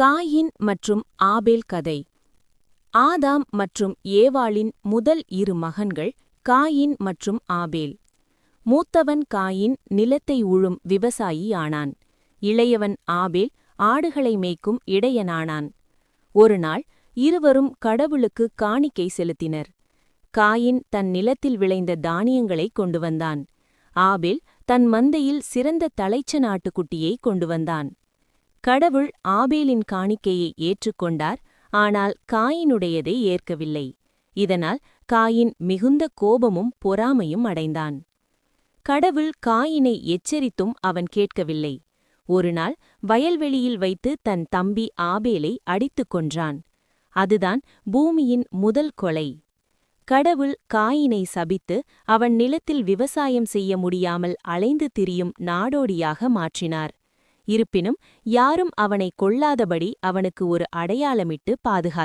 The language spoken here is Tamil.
காயின் மற்றும் ஆபேல் கதை. ஆதாம் மற்றும் ஏவாளின் முதல் இரு மகன்கள் காயின் மற்றும் ஆபேல். மூத்தவன் காயின் நிலத்தை உழும் விவசாயி ஆனான் இளையவன் ஆபேல் ஆடுகளை மேய்க்கும் இடையனானான். ஒருநாள் இருவரும் கடவுளுக்கு காணிக்கை செலுத்தினர். காயின் தன் நிலத்தில் விளைந்த தானியங்களைக் கொண்டு வந்தான். ஆபேல் தன் மந்தையில் சிறந்த தலைச்ச நாட்டுக்குட்டியை கொண்டு வந்தான். கடவுள் ஆபேலின் காணிக்கையை ஏற்றுக்கொண்டார் ஆனால் காயினுடையதை ஏற்கவில்லை. இதனால் காயின் மிகுந்த கோபமும் பொறாமையும் அடைந்தான். கடவுள் காயினை எச்சரித்தும் அவன் கேட்கவில்லை. ஒருநாள் வயல்வெளியில் வைத்து தன் தம்பி ஆபேலை அடித்துக் கொன்றான். அதுதான் பூமியின் முதல் கொலை. கடவுள் காயினை சபித்து அவன் நிலத்தில் விவசாயம் செய்ய முடியாமல் அலைந்து திரியும் நாடோடியாக மாற்றினார். இருப்பினும் யாரும் அவனை கொள்ளாதபடி அவனுக்கு ஒரு அடையாளமிட்டு பாதுகாத்தார்.